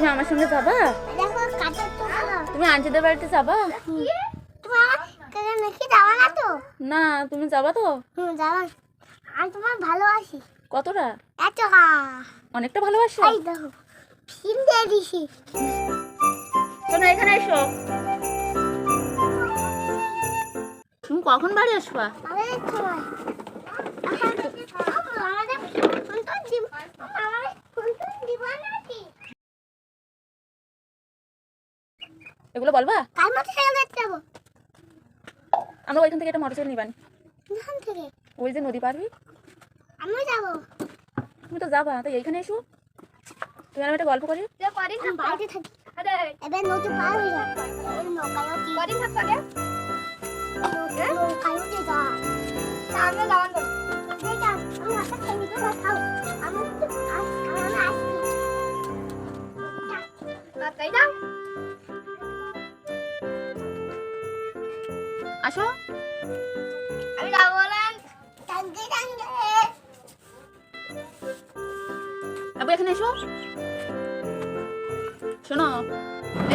সঙ্গে যাবা? দেখো কাজের তো তুমি আন্টিদের বাড়িতে যাবা? তোমার না তো? না তুমি যাবা তো? যাওয়া আমি তোমার ভালোবাসি। কতটা? এত হা অনেকটা ভালোবাসো? এই দেখো ফিল্ম দিয়ে দিছি। শোনো এখানে এসো। তুমি কখন বাড়ি আসবা? আমাদের সময় আমাদের ফোন তো দিব আমাদের ফোন তো দিব নাকি এগুলো বলবা? কাল মতো সাইকেল দেখতে যাব? আমরা ওইখান থেকে একটা মোটরসাইকেল নিবানি। এখান থেকে? ওই যে নদী পারবি আমিও যাব। তুমি তো যাবা তাই এইখানে এসো। তুমি আর আমি একটা গল্প করি। আমি বাড়িতে থাকি। এবার নদী পার হয়ে যাবে। ওই নৌকায় কি কদিন আগে? নৌকায় উঠে যা আমরা যাওয়ান তো এই আমি একটা খেয়ে নিতে খাও। আমি আসছি। তাই না? আসো। আমি যাব বলেন। টাঙ্গে টাঙ্গে। আবু এখানে এসো। শোনো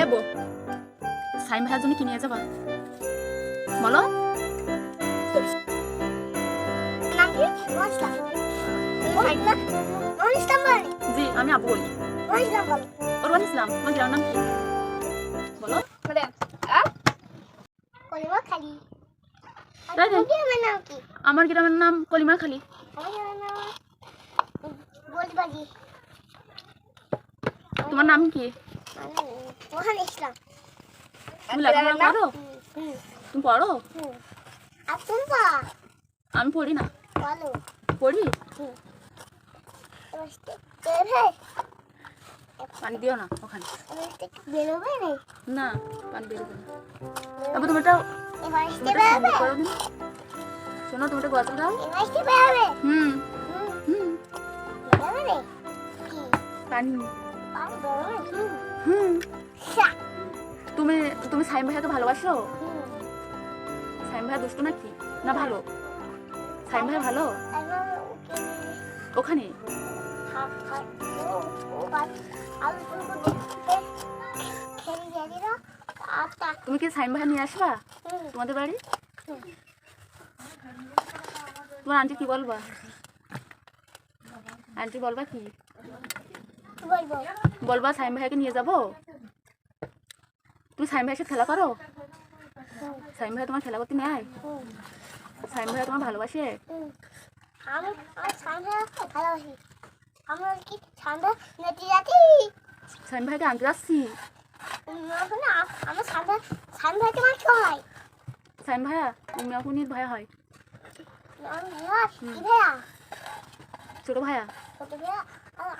এবো সাইম ভাইয়ের জন্য কিনে যাবা? বলো। মানে? জি আমি আবু বলি। বলো। ইসলাম। গ্রামের নাম কি? বলো বলে আ কলিমা খালি আর তাই নাকি? তোমার নাম কি আমার গ্রামের নাম কলিমার খালি। তোমার নাম কি? ইসলাম। তুমি পড়ো? আমি পড়ি না। পড়ি? পানি দিও না ওখানে। না পানি বেরোবে না। তারপর তুমি একটা শোনো তুমি গজল দাও হুম। হুম, পানি হুম। তুমি তুমি সাইম ভাইয়াকে ভালোবাসো? সাইম ভাইয়া দুষ্ট নাকি? না ভালো? সাইম ভাইয়া ভালো? ওখানে? তুমি কি সাইম ভাইয়া নিয়ে আসবা? তোমাদের বাড়ি? তোমার আন্টি কি বলবা? আন্টি বলবা কি? বলবা সাইম ভাইয়াকে নিয়ে যাব? তুমি সাইম ভাইয়ের সাথে খেলা করো? সাইম ভাইয়া তোমার খেলা করতে নেয় সাইম ভাইয়া তোমার ভালোবাসে? সাইম ভাইকে আনতে যাচ্ছি। আমার ঠান্ডা ঠান্ডা তোমার হয়? সাইম ভাইয়া ভাইয়া হয়। আমি ভাইয়া ভাইয়া ছোট ভাইয়া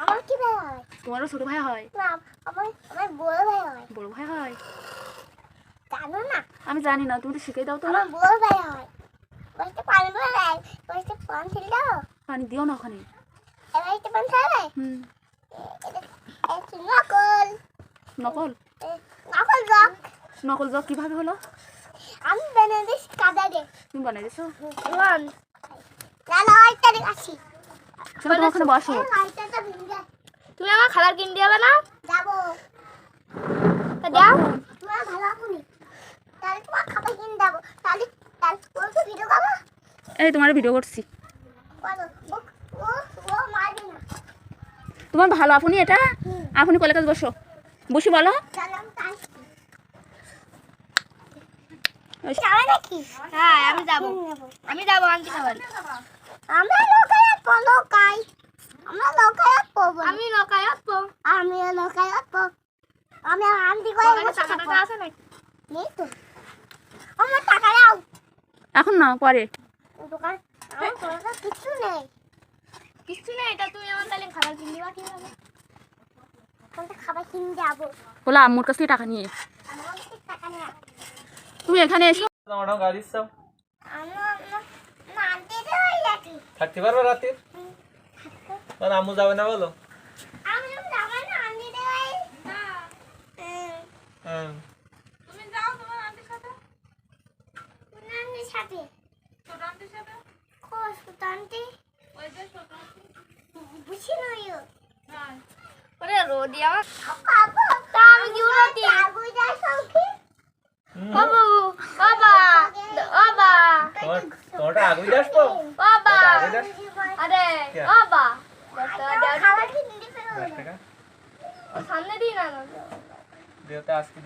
আমার কি ভাইয়া হয়? তোমারও ছোট ভাইয়া হয়? না আমার আমার বড় ভাইয়া হয়। বড় ভাই হয়? জানো না? আমি জানি না তুমি তো শিখে দাও তো। না বড় ভাইয়া হয়। বসতে পানি পড়ে বসতে পান ফেলে দাও। পানি দিও না ওখানে। এবার একটু পান ফেলে হুম। নকল। নকল? নকল রক। নকল জগ কীভাবে হলো? তুমি বানাই দিছো তুমি ওখানে বসো। তুমি আমার খাবার কিনে দিবে না? যাব। দাও তোমার ভালো আপনি তাহলে তোমার খাবার কিনে দেবো তাহলে তাহলে বলছো ভিডিও খাব এই তোমার ভিডিও করছি। তোমার ভালো আপনি এটা? আপনি কলে কাছে বসো। বসে বলো চালাম তাই ওই যাবে নাকি হ্যাঁ আমি যাব। আমি যাব আনতে খাবার। আমরা লোকায়াত পো লোকাই। আমরা লোকায়াত পড়ব আমি আমি লোকায়াত পো। আমি আছে নাকি? নেই তো। আমার টাকা দাও। এখন না পরে। দোকান আমার টাকা কিছু নেই। কিছু নেই এটা তুমি আমার তাহলে খাবার কিনে দিবা কীভাবে? খাবার কিনে যাব। বলো আম্মুর কাছ থেকে টাকা নিয়ে আমার কাছে টাকা নেই। তুমি এখানে এসো। তোমার গাড়ি যাচ্ছি থাকতে পারবে রাতে আর আম্মু যাবে না বলো। না হ্যাঁ। তুমি যাও তোমার আন্টির সাথে আন্টির সাথে ছোট আন্টির সাথে কোস আন্টি ওই যে ছোট আন্টি বুঝি নয় ওরে রোদি আমার বাবু তা আমি কি উড়াতি আগুই যায় সঙ্গে। বাবু বাবা বাবা। তোটা আগুই আসব বাবা। আরে? বাবা। সামনে দিন আনো। দেওতে আজকে